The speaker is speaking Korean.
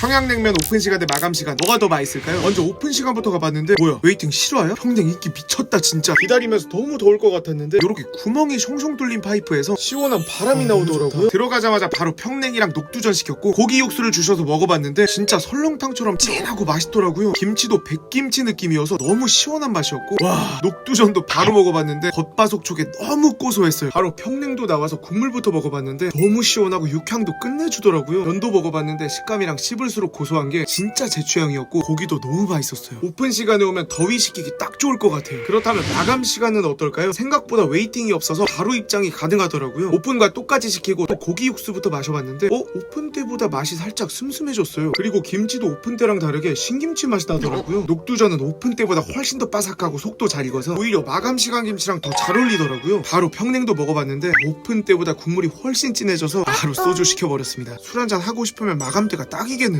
평양냉면 오픈 시간 대 마감 시간. 뭐가 더 맛있을까요? 먼저 오픈 시간부터 가봤는데 뭐야? 웨이팅 실화야? 평냉 인기 미쳤다 진짜. 기다리면서 너무 더울 것 같았는데 요렇게 구멍이 숑숑 뚫린 파이프에서 시원한 바람이 나오더라고요. 들어가자마자 바로 평냉이랑 녹두전 시켰고 고기 육수를 주셔서 먹어봤는데 진짜 설렁탕처럼 진하고 맛있더라고요. 김치도 백김치 느낌이어서 너무 시원한 맛이었고 와 녹두전도 바로 먹어봤는데 겉바속촉에 너무 고소했어요. 바로 평냉도 나와서 국물부터 먹어봤는데 너무 시원하고 육향도 끝내주더라고요. 면도 먹어봤는데 식감이랑 씹을 수록 고소한 게 진짜 제 취향이었고 고기도 너무 맛있었어요. 오픈 시간에 오면 더위 식히기 딱 좋을 것 같아요. 그렇다면 마감 시간은 어떨까요? 생각보다 웨이팅이 없어서 바로 입장이 가능하더라고요. 오픈과 똑같이 시키고 또 고기 육수부터 마셔봤는데 어? 오픈 때보다 맛이 살짝 슴슴해졌어요. 그리고 김치도 오픈 때랑 다르게 신김치 맛이 나더라고요. 녹두전은 오픈 때보다 훨씬 더 바삭하고 속도 잘 익어서 오히려 마감 시간 김치랑 더 잘 어울리더라고요. 바로 평냉도 먹어봤는데 오픈 때보다 국물이 훨씬 진해져서 바로 소주 시켜버렸습니다. 술 한잔 하고 싶으면 마감 때가 딱이겠는데